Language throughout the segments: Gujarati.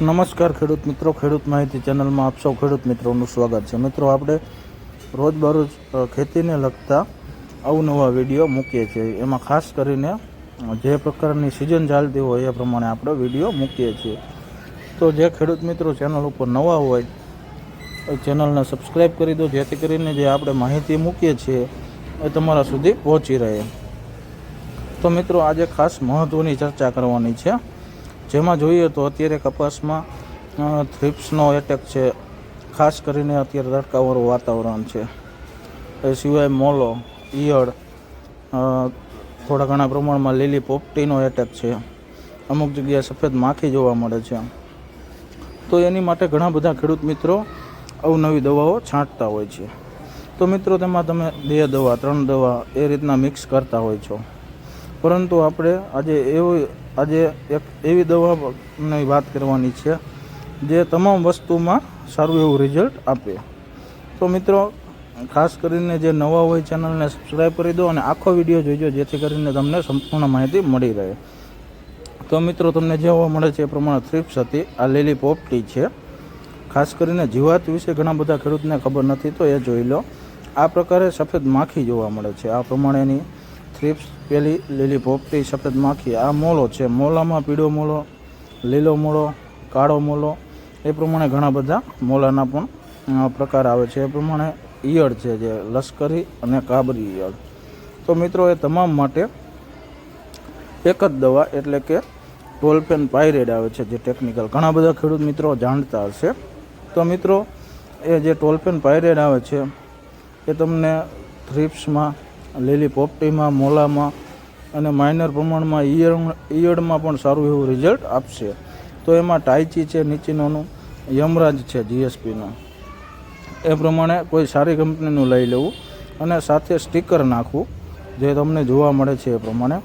નમસ્કાર ખેડૂત મિત્રો, ખેડૂત માહિતી ચેનલમાં આપ સૌ ખેડૂત મિત્રોનું સ્વાગત છે. મિત્રો, આપણે રોજબરોજ ખેતીને લગતા અવનવા વીડિયો મૂકીએ છીએ. એમાં ખાસ કરીને જે પ્રકારની સિઝન ચાલતી હોય એ પ્રમાણે આપણે વીડિયો મૂકીએ છીએ. તો જે ખેડૂત મિત્રો ચેનલ ઉપર નવા હોય, એ ચેનલને સબસ્ક્રાઈબ કરી દો. જેથી કરીને જે આપણે માહિતી મૂકીએ છીએ, એ તમારા સુધી પહોંચી રહે. તો મિત્રો, આજે ખાસ મહત્ત્વની ચર્ચા કરવાની છે. જેમાં જોઈએ તો અત્યારે કપાસમાં થ્રિપ્સનો એટેક છે. ખાસ કરીને અત્યારે તડકાવાળું વાતાવરણ છે. એ સિવાય મોલો, ઈયળ થોડા ઘણા પ્રમાણમાં લીલી પોપટીનો એટેક છે. અમુક જગ્યાએ સફેદ માખી જોવા મળે છે. તો એની માટે ઘણા બધા ખેડૂત મિત્રો અવનવી દવાઓ છાંટતા હોય છે. તો મિત્રો, તેમાં તમે બે દવા, ત્રણ દવા એ રીતના મિક્સ કરતા હોય છો. પરંતુ આપણે આજે એવું આજે એક એવી દવાની વાત કરવાની છે, જે તમામ વસ્તુમાં સારું એવું રિઝલ્ટ આપે. તો મિત્રો, ખાસ કરીને જે નવા હોય ચેનલને સબસ્ક્રાઈબ કરી દો અને આખો વીડિયો જોઈજો જેથી કરીને તમને સંપૂર્ણ માહિતી મળી રહે. તો મિત્રો, તમને જે જોવા મળે છે એ પ્રમાણે થ્રિપ્સ હતી, આ લીલી પોપટી છે. ખાસ કરીને જીવાત વિશે ઘણા બધા ખેડૂતને ખબર નથી, તો એ જોઈ લો. આ પ્રકારે સફેદ માખી જોવા મળે છે. આ પ્રમાણેની થ્રિપ્સ પેલી લીલી પોપટી સફેદ માખી. આ મોલો છે. મોલામાં પીળો મોલો, લીલો મોળો કાળો મોલો. એ પ્રમાણે ઘણા બધા મોલાના પણ પ્રકાર આવે છે. એ પ્રમાણે ઈયળ છે જે લશ્કરી અને કાબરી ઈયળ. તો મિત્રો, એ તમામ માટે એક જ દવા એટલે કે ટોલપેન પાયરેડ આવે છે જે ટેકનિકલ. ઘણા બધા ખેડૂત મિત્રો જાણતા હશે. તો મિત્રો, એ જે ટોલપેન પાયરેડ આવે છે, એ તમને થ્રિપ્સમાં લીલી પોપટીમાં, મોલામાં અને માઇનર પ્રમાણમાં ઈયળ ઈયળમાં પણ સારું એવું રિઝલ્ટ આપશે. તો એમાં ટાઈચી છે, નીચેનોનું, યમરાજ છે જીએસપીનું એ પ્રમાણે કોઈ સારી કંપનીનું લઈ લેવું અને સાથે સ્ટીકર નાખવું, જે તમને જોવા મળે છે એ પ્રમાણે.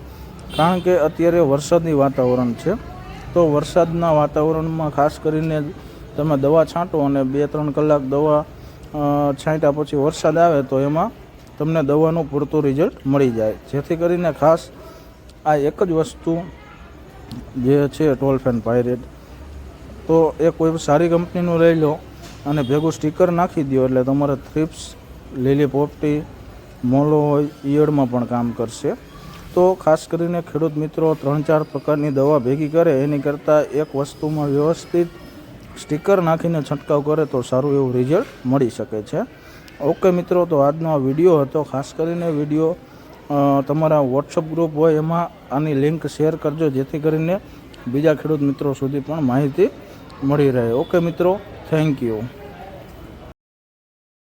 કારણ કે અત્યારે વરસાદની વાતાવરણ છે, તો વરસાદના વાતાવરણમાં ખાસ કરીને તમે દવા છાંટો અને બે ત્રણ કલાક દવા છાંટ્યા પછી વરસાદ આવે તો એમાં તમને દવાનું પૂરતું રિઝલ્ટ મળી જાય. જેથી કરીને ખાસ આ એક જ વસ્તુ જે છે ટોલફેન પાયરેટ તો એ કોઈ સારી કંપનીનું લઈ લો અને ભેગું સ્ટીકર નાખી દો એટલે તમારે થ્રિપ્સ લીલી પોપટી મોલો હોય ઈયળમાં પણ કામ કરશે. તો ખાસ કરીને ખેડૂત મિત્રો ત્રણ ચાર પ્રકારની દવા ભેગી કરે, એની કરતાં એક વસ્તુમાં વ્યવસ્થિત સ્ટીકર નાખીને છંટકાવ કરે તો સારું એવું રિઝલ્ટ મળી શકે છે. ઓકે મિત્રો, તો આજનો આ વીડિયો હતો. ખાસ કરીને વીડિયો તમારા વોટ્સઅપ ગ્રુપ હોય એમાં આની લિંક શેર કરજો, જેથી કરીને બીજા ખેડૂત મિત્રો સુધી પણ માહિતી મળી રહે. ઓકે મિત્રો થેન્ક યુ